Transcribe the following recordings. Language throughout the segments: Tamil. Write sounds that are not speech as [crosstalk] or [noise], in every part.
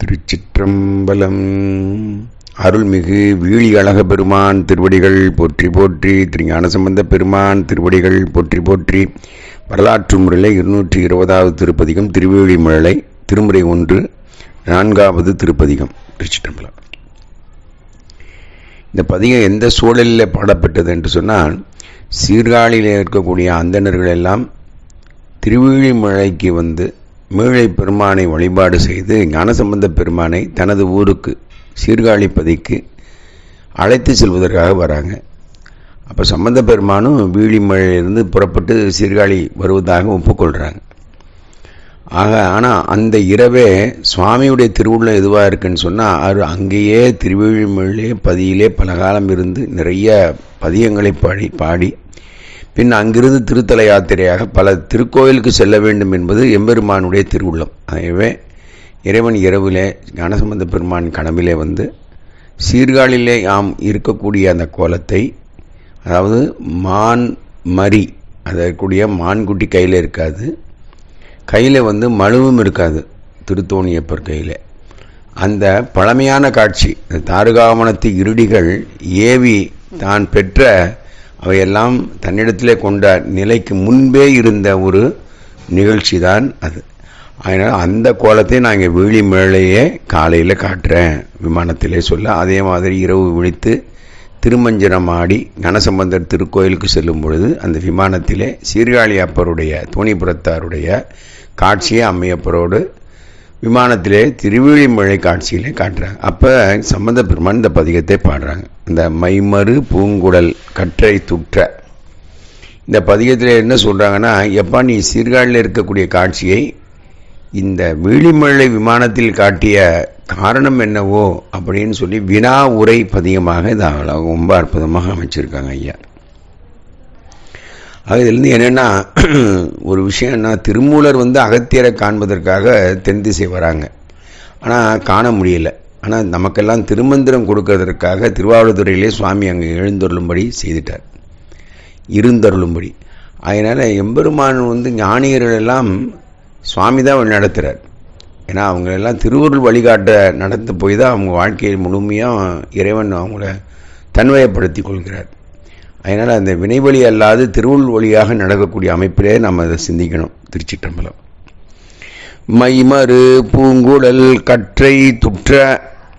திருச்சிற்றம்பலம். அருள்மிகு வீழி அழக பெருமான் திருவடிகள் போற்றி போற்றி திருஞான சம்பந்த பெருமான் திருவடிகள் போற்றி போற்றி. வரலாற்று முறையில் இருநூற்றி இருபதாவது திருப்பதிகம் திருவேழிமழலை திருமுறை ஒன்று நான்காவது திருப்பதிகம் திருச்சிற்றம்பலம். இந்த பதிகம் எந்த சூழலில் பாடப்பட்டது என்று சொன்னால் சீர்காழியில் இருக்கக்கூடிய அந்தணர்கள் எல்லாம் திருவிழிமழைக்கு வந்து மீழை பெருமானை வழிபாடு செய்து ஞானசம்பந்த பெருமானை தனது ஊருக்கு சீர்காழி பதிக்கு அழைத்து செல்வதற்காக வராங்க. அப்போ சம்பந்த பெருமானும் வீழிமழையிலிருந்து புறப்பட்டு சீர்காழி வருவதாக ஒப்புக்கொள்கிறாங்க ஆக ஆனால் அந்த இரவே சுவாமியுடைய திருவுள்ளம் எதுவாக இருக்குன்னு சொன்னால் அவர் அங்கேயே திருவிழிமழையிலே பதியிலே பல காலம் இருந்து நிறைய பதியங்களை பாடி பாடி பின் அங்கிருந்து திருத்தல யாத்திரையாக பல திருக்கோயிலுக்கு செல்ல வேண்டும் என்பது எம்பெருமானுடைய திருவுள்ளம். ஆகவே இறைவன் இரவிலே ஞானசம்பந்த பெருமான் கனவிலே வந்து சீர்காழிலே யாம் இருக்கக்கூடிய அந்த கோலத்தை அதாவது மான் மரி அதற்குரிய மான்குட்டி கையில் இருக்காது கையில் வந்து மழுவும் இருக்காது திருத்தோணியப்பர் கையில். அந்த பழமையான காட்சி தாருகாவணத்து தாருகாவனத்து இருடிகள் ஏவி தான் பெற்ற அவையெல்லாம் தன்னிடத்திலே கொண்ட நிலைக்கு முன்பே இருந்த ஒரு நிகழ்ச்சி தான் அது. அதனால் அந்த கோலத்தை நான் இங்கே வீழி மேலேயே காலையில் காட்டுறேன் விமானத்திலே சொல்ல. அதே மாதிரி இரவு விழித்து திருமஞ்சனம் ஆடி கனசம்பந்தர் திருக்கோயிலுக்கு செல்லும் பொழுது அந்த விமானத்திலே சீர்காழி அப்பருடைய தோணிபுரத்தாருடைய காட்சியை அம்மையப்பரோடு விமானத்திலே திருவிழிமழை காட்சியிலே காட்டுறாங்க. அப்போ சம்பந்த பெருமான் இந்த பதிகத்தை பாடுறாங்க. இந்த மைமறு பூங்குடல் கற்றை துற்ற. இந்த பதிகத்தில் என்ன சொல்கிறாங்கன்னா எப்பா நீ சீர்காழியில் இருக்கக்கூடிய காட்சியை இந்த வீழிமழை விமானத்தில் காட்டிய காரணம் என்னவோ அப்படின்னு சொல்லி வினா உரை பதிகமாக இதை ரொம்ப அற்புதமாக அமைச்சிருக்காங்க ஐயா. ஆக இதுலேருந்து என்னென்னா [clears throat] ஒரு விஷயம்னா திருமூலர் வந்து அகத்தியரை காண்பதற்காக தென் திசை வராங்க. ஆனால் காண முடியல. ஆனால் நமக்கெல்லாம் திருமந்திரம் கொடுக்கறதற்காக திருவாவூர்துறையிலே சுவாமி அங்கே எழுந்தருளும்படி செய்துட்டார். இருந்தருளும்படி. அதனால் எம்பெருமான் வந்து ஞானியர்களெல்லாம் சுவாமி தான் நடத்துகிறார் ஏன்னா அவங்களெல்லாம் திருவருள் வழிகாட்ட நடந்து போய் தான் அவங்க வாழ்க்கையை முழுமையாக இறைவன் அவங்கள தன்மையப்படுத்தி கொள்கிறார். அதனால் அந்த வினைவழி அல்லாது திருவுள் வழியாக நடக்கக்கூடிய அமைப்பிலே நம்ம அதை சிந்திக்கணும் திருச்சிற்றம்பலம். மைமறு பூங்குடல் கற்றை துற்ற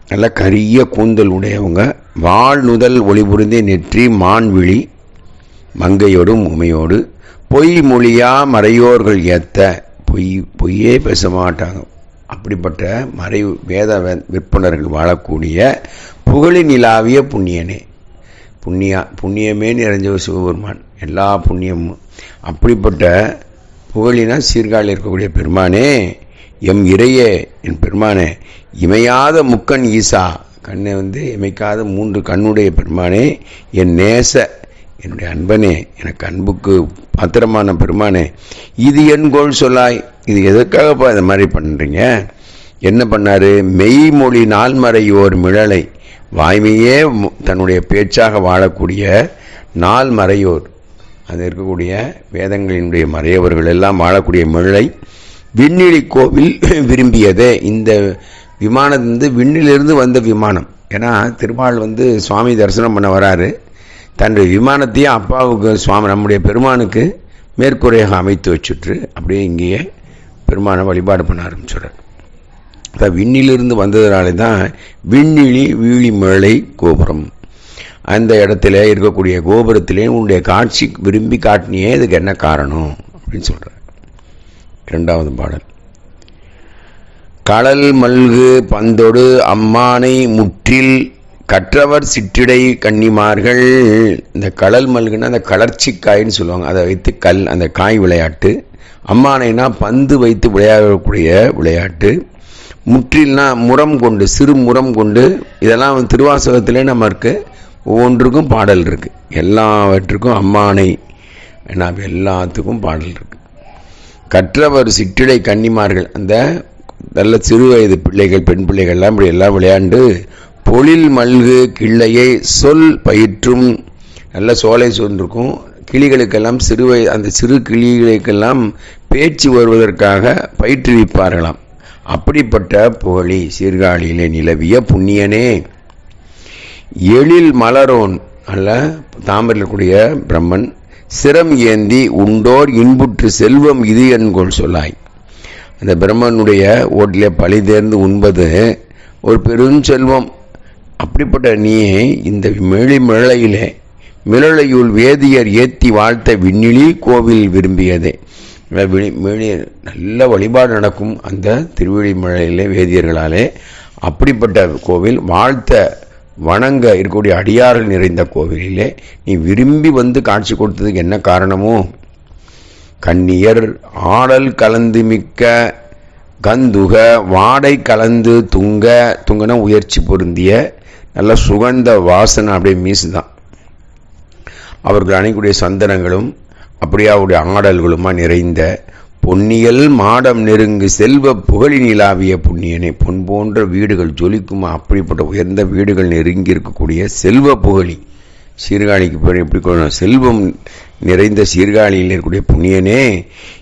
நல்ல கரிய கூந்தல் உடையவங்க வாழ் நுதல் ஒளிபுரிந்தே நெற்றி மான்விழி மங்கையோடும் உமையோடு பொய் மொழியா மறையோர்கள் ஏத்த பொய் பொய்யே பேச மாட்டாங்க. அப்படிப்பட்ட மறை வேத விற்பனர்கள் வாழக்கூடிய புகழி நிலாவிய புண்ணியனே. புண்ணியா புண்ணியமே நிறைஞ்சவ சிவபெருமான். எல்லா புண்ணியமும் அப்படிப்பட்ட புகழினா சீர்காழில் இருக்கக்கூடிய பெருமானே எம் இறையே என் பெருமானே இமையாத முக்கன் ஈசா கண்ணை வந்து இமைக்காத மூன்று கண்ணுடைய பெருமானே என் நேச என்னுடைய அன்பனே எனக்கு அன்புக்கு பாத்திரமான பெருமானே இது என் கோல் சொல்லாய் இது எதற்காகப்பா இந்த மாதிரி பண்ணுறீங்க என்ன பண்ணார்? மெய்மொழி நால்மறையோர் மிழலை வாய்மையே தன்னுடைய பேச்சாக வாழக்கூடிய நாள் மறையோர் அது இருக்கக்கூடிய வேதங்களினுடைய மறையவர்கள் எல்லாம் வாழக்கூடிய மிழலை விண்ணிலி கோவில் [clears throat] விரும்பியதே. இந்த விமானம் வந்து விண்ணிலிருந்து வந்த விமானம். ஏன்னா திருமால் வந்து சுவாமி தரிசனம் பண்ண வராரு. தன்னுடைய விமானத்தையும் அப்பாவுக்கு சுவாமி நம்முடைய பெருமானுக்கு மேற்கூரையாக அமைத்து வச்சுட்டு அப்படியே இங்கேயே பெருமானை வழிபாடு பண்ண ஆரம்பிச்சுடுறார் விண்ணிலிருந்து வந்ததுனாலே தான் விண்ணிலி வீழி மேளை கோபுரம். அந்த இடத்துல இருக்கக்கூடிய கோபுரத்திலே உன்னுடைய காட்சி விரும்பி காட்டினியே இதுக்கு என்ன காரணம்? அப்படின்னு சொல்கிறார் இரண்டாவது பாடல். கடல் மல்கு பந்தொடு அம்மானை முற்றில் கற்றவர் சிற்றிடை கன்னிமார்கள். இந்த கடல் மல்குன்னா அந்த கலர்ச்சி காயின்னு சொல்லுவாங்க. அதை வைத்து கல் அந்த காய் விளையாட்டு. அம்மானைனா பந்து வைத்து விளையாடக்கூடிய விளையாட்டு. முற்றில்னா முரம் கொண்டு சிறு முரம் கொண்டு இதெல்லாம் திருவாசகத்திலே நமக்கு ஒவ்வொன்றுக்கும் பாடல் இருக்குது எல்லாவற்றுக்கும் அம்மானை நாம் எல்லாத்துக்கும் பாடல் இருக்குது கற்றவர் சிற்றிடை கன்னிமார்கள் அந்த நல்ல சிறு வயது பிள்ளைகள் பெண் பிள்ளைகள்லாம் இப்படி எல்லாம் விளையாண்டு பொழில் மல்கு கிள்ளையை சொல் பயிற்றும் நல்ல சோலை சூழ்ந்திருக்கும் கிளிகளுக்கெல்லாம் சிறு வய அந்த சிறு கிளிகளுக்கெல்லாம் பேச்சு வருவதற்காக பயிற்றுவிப்பார்களாம். அப்படிப்பட்ட புகழி சீர்காழியிலே நிலவிய புண்ணியனே. எழில் மலரோன் அல்ல தாமரையில் கூடிய பிரம்மன் சிரம் ஏந்தி உண்டோர் இன்புற்று செல்வம் இது என்கொள் சொல்லாய். அந்த பிரம்மனுடைய ஓட்டிலே பழி தேர்ந்து உண்பது ஒரு பெருஞ்செல்வம் அப்படிப்பட்ட நீயே இந்த மேளி மிழலையிலே மிளலையுள் வேதியர் ஏத்தி வாழ்த்த விண்ணிலி கோவில் விரும்பியதே. நல்ல வழிபாடு நடக்கும் அந்த திருவிழிமலையிலே வேதியர்களாலே. அப்படிப்பட்ட கோவில் வாழ்த்த வணங்க இருக்கக்கூடிய அடியார்கள் நிறைந்த கோவிலிலே நீ விரும்பி வந்து காட்சி கொடுத்ததுக்கு என்ன காரணமோ? கண்ணியர் ஆடல் கலந்து மிக்க கந்துக வாடை கலந்து துங்க துங்கன உயர்ச்சி பொருந்திய நல்ல சுகந்த வாசனை அப்படியே மீசுதான். அவர்கள் அணிக்கூடிய சந்தனங்களும் அப்படியே அவருடைய ஆடல்களுமா நிறைந்த பொன்னியல் மாடம் நெருங்கு செல்வ புகழி நிலாவிய புண்ணியனை பொன் போன்ற வீடுகள் ஜொலிக்குமா? அப்படிப்பட்ட உயர்ந்த வீடுகள் நெருங்கி இருக்கக்கூடிய செல்வ புகழி. சீர்காழிக்கு போய் எப்படி கொள்ளணும்? செல்வம் நிறைந்த சீர்காழியில் இருக்கக்கூடிய புண்ணியனே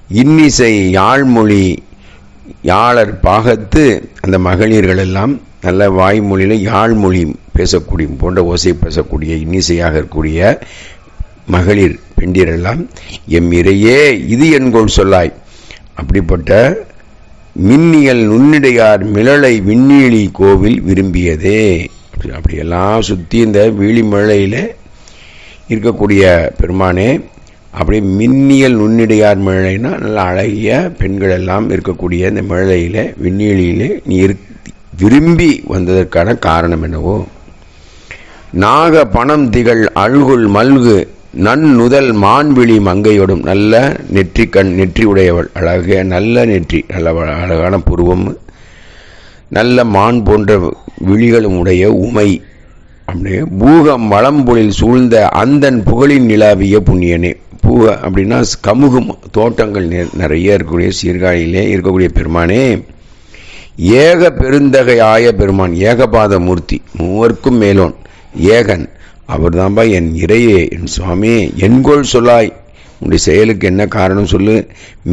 இன்னிசை யாழ்மொழி யாழர் பாகத்து அந்த மகளிர்கள் எல்லாம் நல்ல வாய்மொழியில் யாழ்மொழி பேசக்கூடிய போன்ற ஓசை பேசக்கூடிய இன்னிசையாக இருக்கக்கூடிய மகளிர் பெண்டிரெல்லாம் எம் இறையே இது என்கோள் சொல்லாய். அப்படிப்பட்ட மின்னியல் நுண்ணிடையார் மிளலை விண்ணீழி கோவில் விரும்பியதே. அப்படியெல்லாம் சுற்றி இந்த வீழி மிளையில் இருக்கக்கூடிய பெருமானே அப்படி மின்னியல் நுண்ணிடையார் மிழைனா நல்ல அழகிய பெண்கள் எல்லாம் இருக்கக்கூடிய இந்த மிழையில் விண்ணீலியில் நீ விரும்பி வந்ததற்கான காரணம் என்னவோ? நாக பணம் திகழ் அழுகுள் மல்கு நன்னுதல் மான்விழி மங்கையோடும் நல்ல நெற்றி கண் நெற்றி உடையவள் அழகிய நல்ல நெற்றி நல்ல அழகான புருவம். நல்ல மான் போன்ற விழிகளும் உடைய உமை. அப்படியே பூகம் வளம்பொழில் சூழ்ந்த அந்தன் புகழின் நிலாவிய புண்ணியனே. பூக அப்படின்னா கமுகும் தோட்டங்கள் நிறைய இருக்கக்கூடிய சீர்காழியிலே இருக்கக்கூடிய பெருமானே. ஏக பெருந்தகை ஆய பெருமான் ஏகபாத மூர்த்தி மூவர்க்கும் மேலோன். ஏகன். அவர் தான்பா என் இறையே என் சுவாமி என்கோள் சொல்லாய். உன்னுடைய செயலுக்கு என்ன காரணம் சொல்லு.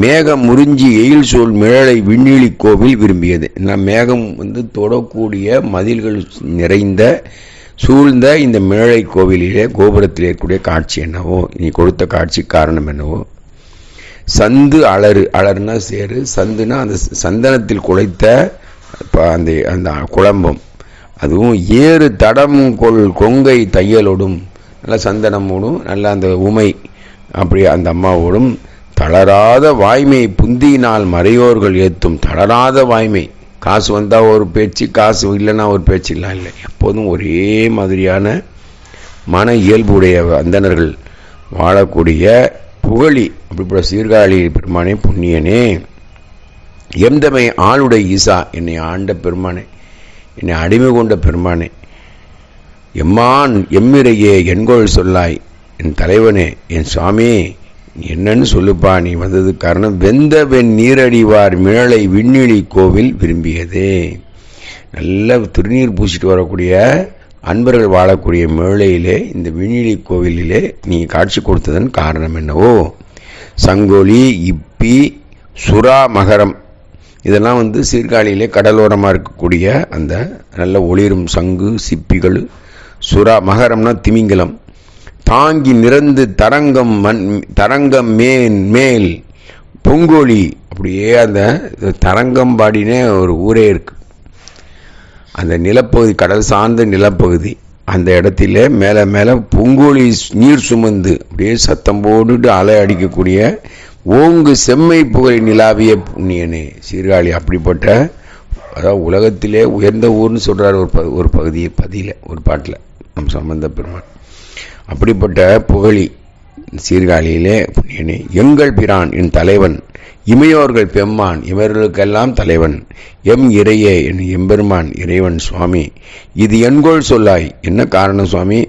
மேகம் முறிஞ்சி எயில் சோல் மிழலை விண்ணிலி கோவில் விரும்பியது. நான் மேகம் வந்து தொடக்கூடிய மதில்கள் நிறைந்த சூழ்ந்த இந்த மிழலை கோவிலிலே கோபுரத்தில் இருக்கக்கூடிய காட்சி என்னவோ நீ கொடுத்த காட்சி காரணம் என்னவோ. சந்து அலறு அலறுனா சேரு சந்துனா அந்த சந்தனத்தில் குலைத்த அந்த அந்த குழம்பம். அதுவும் ஏறு தடம் கொள் கொங்கை தையலோடும் நல்ல சந்தனமோடும் நல்ல அந்த உமை அப்படி அந்த அம்மாவோடும் தளராத வாய்மை புந்தியினால் மறையோர்கள் ஏற்றும் தளராத வாய்மை. காசு வந்தால் ஒரு பேச்சு காசு இல்லைன்னா ஒரு பேச்சுலாம் இல்லை இல்லை. எப்போதும் ஒரே மாதிரியான மன இயல்புடைய அந்தனர்கள் வாழக்கூடிய புகழி. அப்படிப்பட்ட சீர்காழி பெருமானே புண்ணியனே. எந்தமை ஆளுடைய ஈசா என்னை ஆண்ட பெருமானே. என்னை அடிமை கொண்ட பெருமானே எம்மான் எம்மிரையே என்கோள் சொல்லாய் என் தலைவனே என் சுவாமி என்னன்னு சொல்லுப்பா நீ வந்தது காரணம் வெந்த வெண் நீரடிவார் மிழலை விண்ணிலி கோவில் விரும்பியதே. நல்ல திருநீர் பூசிட்டு வரக்கூடிய அன்பர்கள் வாழக்கூடிய மேளையிலே இந்த விண்ணிலி கோவிலிலே நீ காட்சி கொடுத்ததன் காரணம் என்னவோ சங்கோலி இப்பி சுறா மகரம் இதெல்லாம் வந்து சீர்காழியிலே கடலோரமாக இருக்கக்கூடிய அந்த நல்ல ஒளிரும் சங்கு சிப்பிகள் சுறா மகரம்னா திமிங்கலம். தாங்கி நிறந்து தரங்கம் மண் தரங்கம் மேன் மேல் பொங்கோலி அப்படியே அந்த தரங்கம்பாடினே ஒரு ஊரே இருக்கு. அந்த நிலப்பகுதி கடல் சார்ந்த நிலப்பகுதி அந்த இடத்துல மேலே மேலே பொங்கோலி நீர் சுமந்து அப்படியே சத்தம் போட்டுட்டு அலை அடிக்கக்கூடிய ஓங்கு செம்மை புகழை நிலாவிய புண்ணியனே. சீர்காழி அப்படிப்பட்ட அதாவது உலகத்திலே உயர்ந்த ஊர்னு சொல்கிறார் ஒரு ப ஒரு பகுதியை பதியில் ஒரு பாட்டில் நம் சம்பந்த பெருமான். அப்படிப்பட்ட புகழி சீர்காழியிலே புண்ணியனே. எங்கள் பிரான் என் தலைவன் இமையோர்கள் பெம்மான் இவர்களுக்கெல்லாம் தலைவன். எம் இறையே என் எம்பெருமான் இறைவன் சுவாமி. இது என்கோள் சொல்லாய். என்ன காரணம் சுவாமி?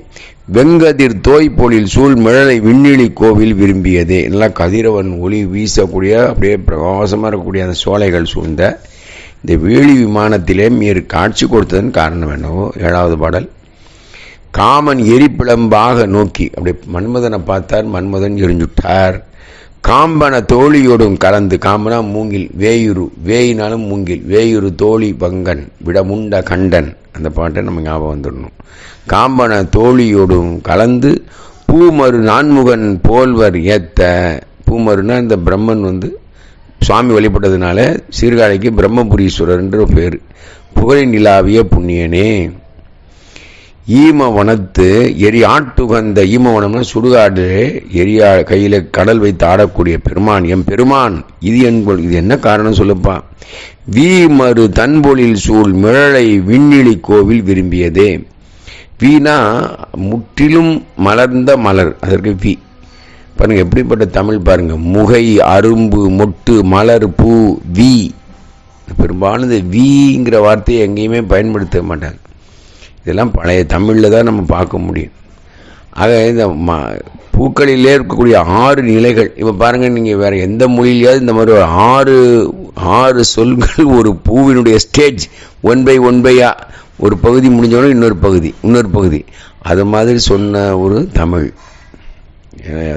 வெங்கதிர் தோய்பொழில் சூழ் மிழலை விண்ணிலி கோவில் விரும்பியதே. எல்லாம் கதிரவன் ஒளி வீசக்கூடிய அப்படியே பிரகாசமாக இருக்கக்கூடிய அந்த சோலைகள் சூழ்ந்த இந்த வேலி விமானத்திலே மீர் காட்சி கொடுத்ததன் காரணம் என்னவோ ஏழாவது பாடல். காமன் எரிப்பிளம்பாக நோக்கி அப்படி மன்மதனை பார்த்தார் மன்மதன் எரிஞ்சுட்டார். காம்பன தோழியோடும் கலந்து காம்பனா மூங்கில் வேயுரு வேயினாலும் மூங்கில் வேயுரு தோழி பங்கன் விடமுண்ட கண்டன். அந்த பாட்டை நம்ம ஞாபகம் வந்துடணும். காம்பன தோழியோடும் கலந்து பூமரு நான்முகன் போல்வர் ஏத்த. பூமருனா இந்த பிரம்மன் வந்து சுவாமி வழிபட்டதுனால சீர்காழிக்கு பிரம்மபுரீஸ்வரர்ன்ற பேர். புகழி நிலாவிய புண்ணியனே. ஈமவனத்து எரி ஆட்டுகந்த ஈமவனம்னா சுடுகாடு எரியா கையில் கடல் வைத்து ஆடக்கூடிய பெருமான் எம் பெருமான் இது என்பது இது என்ன காரணம் சொல்லுப்பா? வீமரு தன்பொழில் சூழ் மிழலை விண்ணிலி கோவில் விரும்பியதே. வீணா முற்றிலும் மலர்ந்த மலர் அதற்கு வி. பாருங்க எப்படிப்பட்ட தமிழ் பாருங்க. முகை அரும்பு மொட்டு மலர் பூ வி. பெரும்பாலும் இந்த வீங்கிற வார்த்தையை எங்கேயுமே பயன்படுத்த மாட்டாங்க. இதெல்லாம் பழைய தமிழில் தான் நம்ம பார்க்க முடியும். ஆக இந்த ம பூக்களிலே இருக்கக்கூடிய ஆறு நிலைகள் இப்போ பாருங்கள் நீங்கள் வேறு எந்த மொழியிலையாவது இந்த மாதிரி ஒரு ஆறு ஆறு சொல்கள் ஒரு பூவினுடைய ஸ்டேஜ் ஒன் பை ஒன் பையா ஒரு பகுதி முடிஞ்சோடனே இன்னொரு பகுதி இன்னொரு பகுதி. அது மாதிரி சொன்ன ஒரு தமிழ்.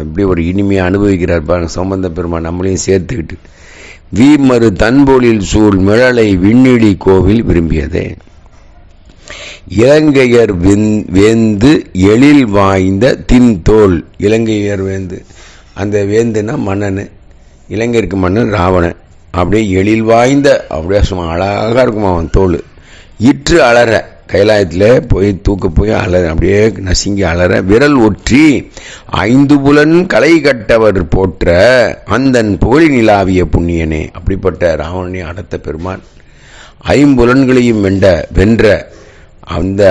அப்படி ஒரு இனிமையாக அனுபவிக்கிறார் பாருங்க சம்பந்த பெருமான் நம்மளையும் சேர்த்துக்கிட்டு. வீமறு தன்பொழில் சூழ் மிழலை விண்ணிடி கோவில் விரும்பியதே. இலங்கையர் வேந்து எழில் வாய்ந்த தின் தோல் இலங்கையர் வேந்து. அந்த வேந்துனா மன்னன். இலங்கையருக்கு மன்னன் ராவணன். அப்படியே எழில் வாய்ந்த அப்படியே சும்மா அழகாக இருக்குமா அவன் தோல் இற்று அலற. கைலாயத்தில் போய் தூக்க போய் அலற. அப்படியே நசுங்கி அலற. விரல் ஒற்றி ஐந்து புலன் களை கட்டவர் போற்ற அந்தன் புகழி நிலாவிய புண்ணியனே. அப்படிப்பட்ட ராவணனை அடத்த பெருமான். ஐம்புலன்களையும் வென்ற வென்ற அந்த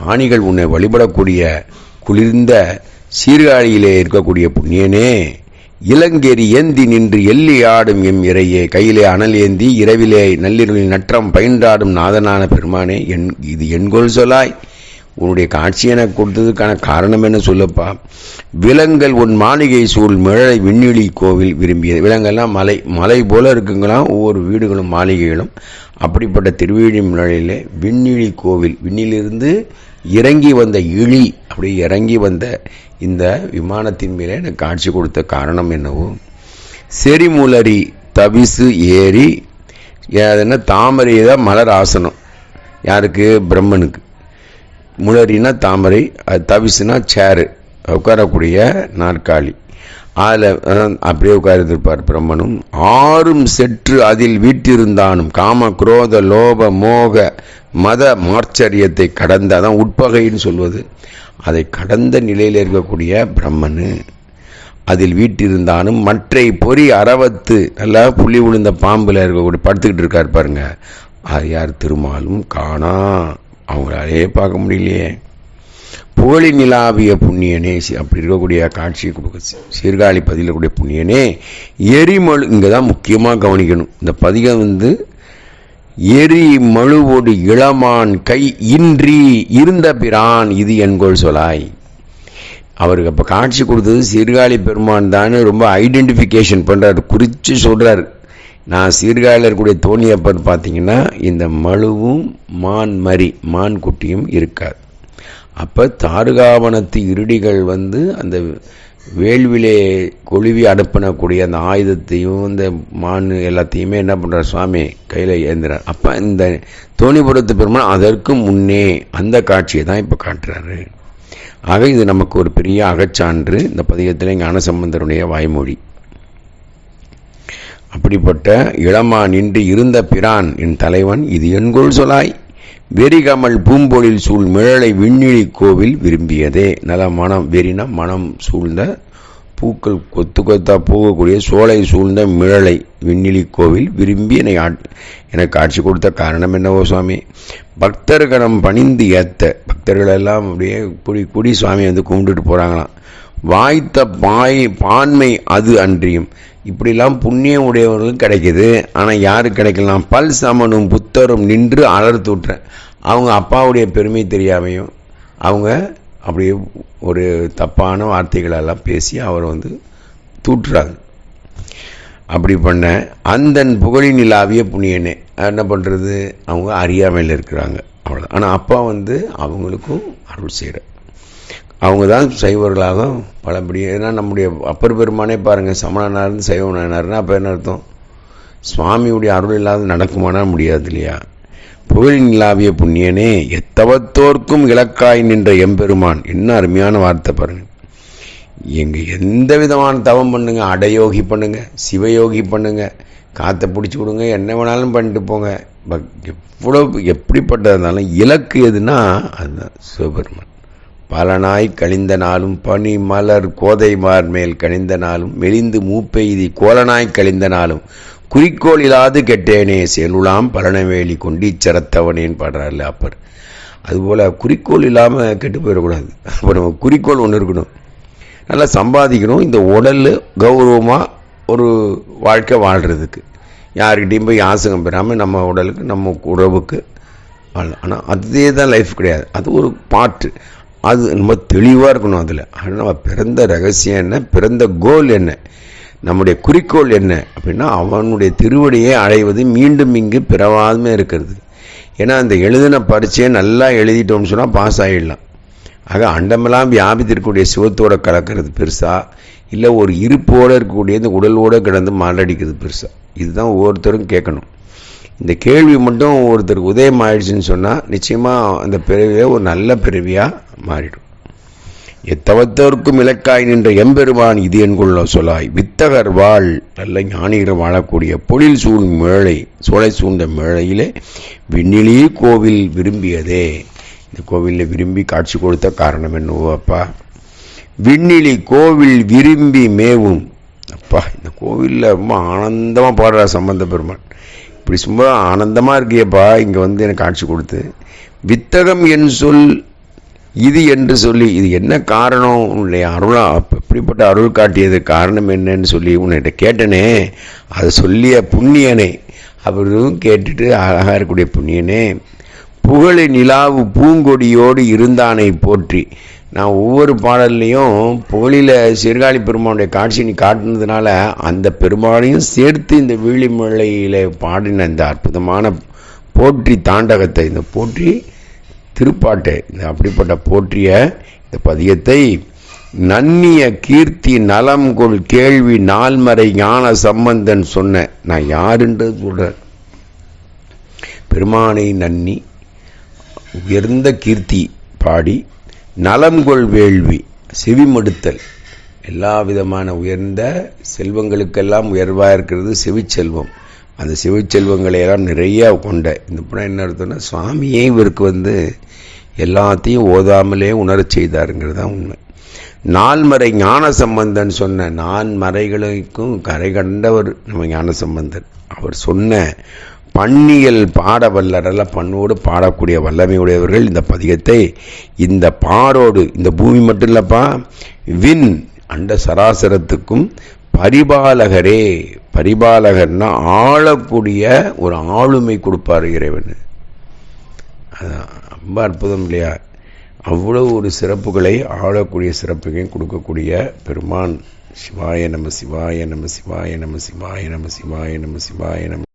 ஞானிகள் உன்னை வழிபடக்கூடிய குளிர்ந்த சீர்காழியிலே இருக்கக்கூடிய புண்ணியனே இளங்கெறி ஏந்தி நின்று எள்ளி ஆடும் எம் இறையே கையிலே அனல் ஏந்தி இரவிலே நள்ளிரலில் நற்றம் பயின்றாடும் நாதனான பெருமானே என் இது என்கொள் சொல்லாய். உன்னுடைய காட்சி எனக்கு கொடுத்ததுக்கான காரணம் என்ன சொல்லப்பா? விலங்கல் உன் மாளிகை சூழ் மிழலை விண்ணிலி கோவில் விரும்பியது. விலங்கெல்லாம் மலை மலை போல இருக்குங்களாம் ஒவ்வொரு வீடுகளும் மாளிகைகளும். அப்படிப்பட்ட திருவிழி நிலையிலே விண்ணிழி கோவில் விண்ணிலிருந்து இறங்கி வந்த இழி அப்படி இறங்கி வந்த இந்த விமானத்தின் மேலே எனக்கு காட்சி கொடுத்த காரணம் என்னவோ செரிமுலரி தவிசு ஏறி என்ன தாமரை தான் மலர் ஆசனம். யாருக்கு? பிரம்மனுக்கு. முளரினா தாமரை அது தவிசுனா சேரு உட்காரக்கூடிய நாற்காலி. அதில் அப்படியே உட்கார்ந்திருப்பார் பிரம்மனும். ஆறும் செற்று அதில் வீட்டிருந்தானும். காம குரோத லோப மோக மத மார்ச்சரியத்தை கடந்த அதான் உட்பகைன்னு சொல்வது அதை கடந்த நிலையில் இருக்கக்கூடிய பிரம்மனு. அதில் வீட்டிருந்தானும் மற்றை பொறி அறவத்து நல்லா புள்ளி விழுந்த பாம்பில் இருக்கக்கூடிய படுத்துக்கிட்டு இருக்கார் பாருங்க. அது யார் திருமாலும் காணா. அவங்களாலே பார்க்க முடியலையே. புகழி நிலாவிய புண்ணியனே அப்படி இருக்கக்கூடிய காட்சி சீர்காழி பதிலக்கூடிய புண்ணியனே எரிமழு இங்கே தான் முக்கியமாக கவனிக்கணும். இந்த பதிகம் வந்து எரி மழுவோடு இளமான் கை இன்றி இருந்த பிரான் இது என்கொள் சொலாய். அவருக்கு அப்போ காட்சி கொடுத்தது சீர்காழி பெருமான் தான் ரொம்ப ஐடென்டிஃபிகேஷன் பண்ணுறாரு குறித்து சொல்கிறார் நான் சீர்காழியில் இருக்கக்கூடிய தோணியப்பன் பார்த்தீங்கன்னா இந்த மழுவும் மான் மரி மான் குட்டியும் இருக்காது. அப்போ தாருகாவனத்து இருடிகள் வந்து அந்த வேள்விலே கொழுவி அனுப்பினக்கூடிய அந்த ஆயுதத்தையும் இந்த மான் எல்லாத்தையுமே என்ன பண்ணுறார் சுவாமி கையில் ஏந்திரார். அப்போ இந்த தோணிபுரத்து பெருமான் அதற்கு முன்னே அந்த காட்சியை தான் இப்போ காட்டுறாரு. ஆக இது நமக்கு ஒரு பெரிய அகச்சான்று. இந்த பதிகத்தில் ஞானசம்பந்தருடைய வாய்மொழி. அப்படிப்பட்ட இளமா நின்று இருந்த பிரான் என் தலைவன் இது என்கொள் சொலாய் வெறிகமல் பூம்பொழில் சூழ் மிழலை விண்ணிழி கோவில் விரும்பியதே. நல்ல மனம் வெறினா மனம் சூழ்ந்த பூக்கள் கொத்து கொத்தா போகக்கூடிய சோலை சூழ்ந்த மிழலை விண்ணிலி கோவில் விரும்பி என்னை எனக்கு காட்சி கொடுத்த காரணம் என்னவோ சுவாமி? பக்தர்கணம் பணிந்து ஏத்த பக்தர்கள் எல்லாம் அப்படியே குடி குடி சுவாமி வந்து கும்பிட்டுட்டு போகிறாங்களாம் வாய்த்த பாய் பான்மை அது அன்றியும். இப்படிலாம் புண்ணியம் உடையவர்களும் கிடைக்கிது. ஆனால் யாரு கிடைக்கலாம் பல் சமனும் புத்தரும் நின்று அலர் அவங்க அப்பாவுடைய பெருமை தெரியாமையும் அவங்க அப்படியே ஒரு தப்பான வார்த்தைகளெல்லாம் பேசி அவரை வந்து தூட்டுறாங்க. அப்படி பண்ண அந்தன் புகழின் நிலாவிய புண்ணியனே. என்ன பண்ணுறது அவங்க அறியாமையில் இருக்கிறாங்க. அவ்வளோதான் ஆனால் அப்பா வந்து அவங்களுக்கும் அருள் செய்கிறார் அவங்க தான் சைவர்களாக பலபடி ஏன்னா நம்முடைய அப்பர் பெருமானே பாருங்கள் சமணனார்ந்து சைவனார்னா அப்போ என்ன அர்த்தம்? சுவாமியுடைய அருள் இல்லாத நடக்குமானா முடியாது இல்லையா? புகழின் நிலாவிய புண்ணியனே எத்தவத்தோர்க்கும் இலக்காய் நின்ற எம்பெருமான். என்ன அருமையான வார்த்தை பாருங்கள் எங்கள் எந்த விதமான தவம் பண்ணுங்க அடயோகி பண்ணுங்க சிவயோகி பண்ணுங்க காற்றை பிடிச்சி கொடுங்க என்ன வேணாலும் பண்ணிட்டு போங்க. பக் எவ்வளோ எப்படிப்பட்டதுனாலும் இருந்தாலும் இலக்கு எதுனா அதுதான் சிவபெருமான். பலனாய் கழிந்த நாளும் பனி மலர் கோதைமார் மேல் கழிந்த நாளும் மெலிந்து மூப்பெய்தி கோலனாய் கழிந்த நாளும் குறிக்கோள் இல்லாது கெட்டேனே செலுலாம் பலனவேலி கொண்டீச்சரத்தவனேன்னு பாடுறாருல அப்பர். அதுபோல் குறிக்கோள் இல்லாமல் கெட்டு போயிடக்கூடாது. அப்போ நம்ம குறிக்கோள் ஒன்று இருக்கணும். நல்லா சம்பாதிக்கணும். இந்த உடல் கௌரவமாக ஒரு வாழ்க்கை வாழ்கிறதுக்கு யார்கிட்டையும் போய் யாசகம் பெறாமல் நம்ம உடலுக்கு நம்ம உறவுக்கு வாழலாம் ஆனால் அதே தான் லைஃப் கிடையாது. அது ஒரு பாட்டு. அது நம்ம தெளிவாக இருக்கணும் அதில். ஆனால் நம்ம பிறந்த ரகசியம் என்ன? பிறந்த கோல் என்ன? நம்முடைய குறிக்கோள் என்ன? அப்படின்னா அவனுடைய திருவடியை அடைவது மீண்டும் இங்கு பிறவாதுமே இருக்கிறது. ஏன்னா அந்த எழுதின பரீட்சையை நல்லா எழுதிட்டோம்னு சொன்னால் பாஸ் ஆகிடலாம் ஆக அண்டமெல்லாம் வியாபித்திருக்கக்கூடிய சிவத்தோட கலக்கிறது பெருசா? இல்லை ஒரு இருப்போடு இருக்கக்கூடிய இந்த உடலோடு கிடந்து மாரடிக்கிறது பெருசா? இதுதான் ஒவ்வொருத்தரும் கேட்கணும். இந்த கேள்வி மட்டும் ஒருத்தருக்கு உதயம் ஆயிடுச்சுன்னு சொன்னால் நிச்சயமாக அந்த பிறவியை ஒரு நல்ல பிறவியாக மாறிடும். எத்தவத்தோர்க்கும் இலக்காய் நின்ற எம்பெருமான் இது என்கொள்ள சொல்லாய் வித்தகர் வாழ் நல்ல ஞானிகர் வாழக்கூடிய பொழில் சூழ் மேழை சோலை சூழ்ந்த மேழையிலே விண்ணிலே கோவில் விரும்பியதே. இந்த கோவிலில் விரும்பி காட்சி கொடுத்த காரணம் என்னவோ அப்பா? விண்ணிலி கோவில் விரும்பி மேவும். அப்பா இந்த கோவிலில் ரொம்ப ஆனந்தமாக பாடுற சம்பந்த பெருமான். இப்படி சும்மா ஆனந்தமாக இருக்கியப்பா இங்கே வந்து எனக்கு காட்சி கொடுத்து. வித்தகம் என் சொல் இது என்று சொல்லி இது என்ன காரணம்? உன்னுடைய அருளா எப்படிப்பட்ட அருள் காட்டியது காரணம் என்னன்னு சொல்லி உன்னிட்ட கேட்டனே அதை சொல்லிய புண்ணியனே. அவரும் கேட்டுட்டு அழகாக இருக்கக்கூடிய புண்ணியனே புகழை நிலாவு பூங்கொடியோடு இருந்தானை போற்றி. நான் ஒவ்வொரு பாடல்லையும் புகழில் சீர்காழி பெருமானுடைய காட்சி நீ காட்டுனதுனால அந்த பெருமாளையும் சேர்த்து இந்த வீழிமலையில் பாடின இந்த அற்புதமான போற்றி தாண்டகத்தை இந்த போற்றி திருப்பாட்டை இந்த அப்படிப்பட்ட போற்றிய இந்த பதியத்தை நன்னிய கீர்த்தி நலம் கொள் கேள்வி நால்மறை ஞான சம்பந்தன் சொன்ன நான் யாருன்றது சொல்கிறேன் பெருமானை நன்னி உயர்ந்த கீர்த்தி பாடி நலம்கொள் வேள்வி செவிமடுத்தல். எல்லா விதமான உயர்ந்த செல்வங்களுக்கெல்லாம் உயர்வாக இருக்கிறது செவிச்செல்வம். அந்த செவிச்செல்வங்களை எல்லாம் நிறையா கொண்ட இந்த படம் என்ன அர்த்தம்னா சுவாமியே இவருக்கு வந்து எல்லாத்தையும் ஓதாமலே உணரச் செய்தாருங்கிறது தான் உண்மை. நால்மறை ஞான சம்பந்தன் சொன்ன நான் மறைகளுக்கும் கரை கண்டவர் நம்ம ஞான சம்பந்தன் அவர் சொன்ன பண்ணியல் பாட வல்லரல்ல பண்ணோடு பாடக்கூடிய வல்லமையுடையவர்கள் இந்த பதிகத்தை இந்த பாரோடு இந்த பூமி மட்டும் இல்லப்பா வின் அண்ட சராசரத்துக்கும் பரிபாலகரே பரிபாலகர்னா ஆளக்கூடிய ஒரு ஆளுமை கொடுப்பார் இறைவன். அதான் ரொம்ப அற்புதம் இல்லையா? அவ்வளோ ஒரு சிறப்புகளை ஆளக்கூடிய சிறப்புகளையும் கொடுக்கக்கூடிய பெருமான். சிவாய நம சிவாய நம சிவாய நம சிவாய நம சிவாய நம சிவாய நம